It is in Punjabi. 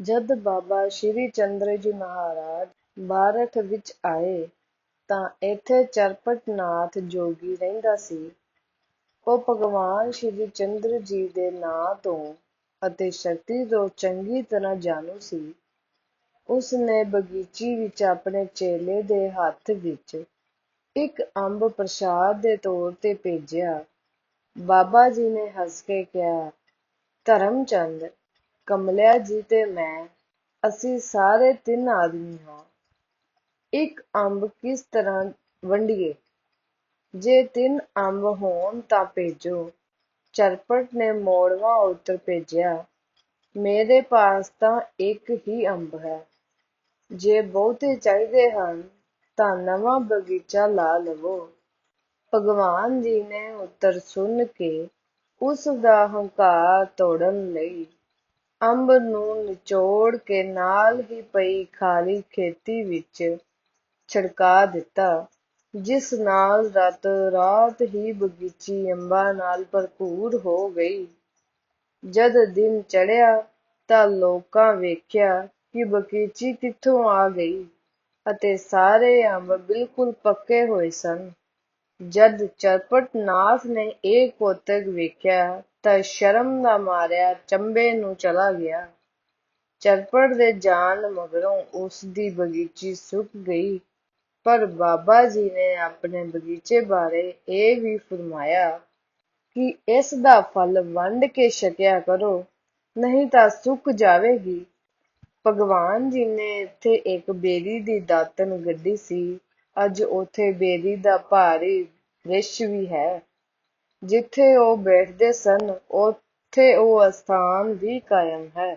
ਜਦ ਬਾਬਾ ਸ਼੍ਰੀ ਚੰਦਰ ਜੀ ਮਹਾਰਾਜ ਭਾਰਤ ਵਿੱਚ ਆਏ ਤਾਂ ਇੱਥੇ ਚਰਪਟ ਨਾਥ ਜੋਗੀ ਰਹਿੰਦਾ ਸੀ। ਉਹ ਭਗਵਾਨ ਸ਼੍ਰੀ ਚੰਦਰ ਜੀ ਦੇ ਨਾਂ ਤੋਂ ਅਤੇ ਸ਼ਕਤੀ ਤੋਂ ਚੰਗੀ ਤਰ੍ਹਾਂ ਜਾਣੂ ਸੀ। ਉਸ ਨੇ ਬਗੀਚੀ ਵਿੱਚ ਆਪਣੇ ਚੇਲੇ ਦੇ ਹੱਥ ਵਿੱਚ ਇੱਕ ਅੰਬ ਪ੍ਰਸ਼ਾਦ ਦੇ ਤੌਰ ਤੇ ਭੇਜਿਆ। ਬਾਬਾ ਜੀ ਨੇ ਹੱਸ ਕੇ ਕਿਹਾ, ਧਰਮਚੰਦ ਕਮਲਿਆ ਜੀ ਤੇ ਮੈਂ, ਅਸੀਂ ਸਾਰੇ ਤਿੰਨ ਆਦਮੀ ਹਾਂ। ਇੱਕ ਅੰਬ ਕਿਸ ਤਰ੍ਹਾਂ ਵੰਡੀਏ? ਜੇ ਤਿੰਨ ਅੰਬ ਹੋਣ ਤਾਂ ਭੇਜੋ। ਚਰਪਟ ਨੇ ਮੋੜਵਾਂ ਉੱਤਰ ਭੇਜਿਆ, ਮੇਰੇ ਪਾਸ ਤਾਂ ਇੱਕ ਹੀ ਅੰਬ ਹੈ। ਜੇ ਬਹੁਤੇ ਚਾਹੀਦੇ ਹਨ ਤਾਂ ਨਵਾਂ ਬਗੀਚਾ ਲਾ ਲਵੋ। ਭਗਵਾਨ ਜੀ ਨੇ ਉੱਤਰ ਸੁਣ ਕੇ ਉਸ ਦਾ ਹੰਕਾਰ ਤੋੜਨ ਲਈ ਅੰਬ ਨੂੰ ਨਿਚੋੜ ਕੇ ਨਾਲ ਹੀ ਪਈ ਖਾਲੀ ਖੇਤੀ ਵਿੱਚ ਛਿੜਕਾ ਦਿੱਤਾ, ਜਿਸ ਨਾਲ ਰਾਤੋਂ ਰਾਤ ਹੀ ਬਗੀਚੀ ਅੰਬਾਂ ਨਾਲ ਭਰਪੂਰ ਹੋ ਗਈ। ਜਦ ਦਿਨ ਚੜ੍ਹਿਆ ਤਾਂ ਲੋਕਾਂ ਵੇਖਿਆ ਕਿ ਬਗੀਚੀ ਕਿੱਥੋਂ ਆ ਗਈ ਅਤੇ ਸਾਰੇ ਅੰਬ ਬਿਲਕੁਲ ਪੱਕੇ ਹੋਏ ਸਨ। ਜਦ ਚਰਪਟ ਨਾਥ ਨੇ ਇਹ ਕੋਤਕ ਵੇਖਿਆ ਤਾਂ ਸ਼ਰਮ ਦਾ ਮਾਰਿਆ ਚੰਬੇ ਨੂੰ ਚਲਾ ਗਿਆ। ਚਰਪੜ ਦੇ ਜਾਣ ਮਗਰੋਂ ਉਸਦੀ ਬਗੀਚੀ ਸੁੱਕ ਗਈ। ਪਰ ਬਾਬਾ ਜੀ ਨੇ ਆਪਣੇ ਬਗੀਚੇ ਬਾਰੇ ਇਹ ਵੀ ਫਰਮਾਇਆ ਕਿ ਇਸ ਦਾ ਫਲ ਵੰਡ ਕੇ ਛਕਿਆ ਕਰੋ, ਨਹੀਂ ਤਾਂ ਸੁੱਕ ਜਾਵੇਗੀ। ਭਗਵਾਨ ਜੀ ਨੇ ਇੱਥੇ ਇੱਕ ਬੇਰੀ ਦੀ ਦਾਤਨ ਗੱਡੀ ਸੀ। ਅੱਜ ਉੱਥੇ ਬੇਰੀ ਦਾ ਭਾਰੀ ਬ੍ਰਿਸ਼ ਵੀ ਹੈ। ਜਿੱਥੇ ਉਹ ਬੈਠਦੇ ਸਨ ਉੱਥੇ ਉਹ ਅਸਥਾਨ ਵੀ ਕਾਇਮ ਹੈ।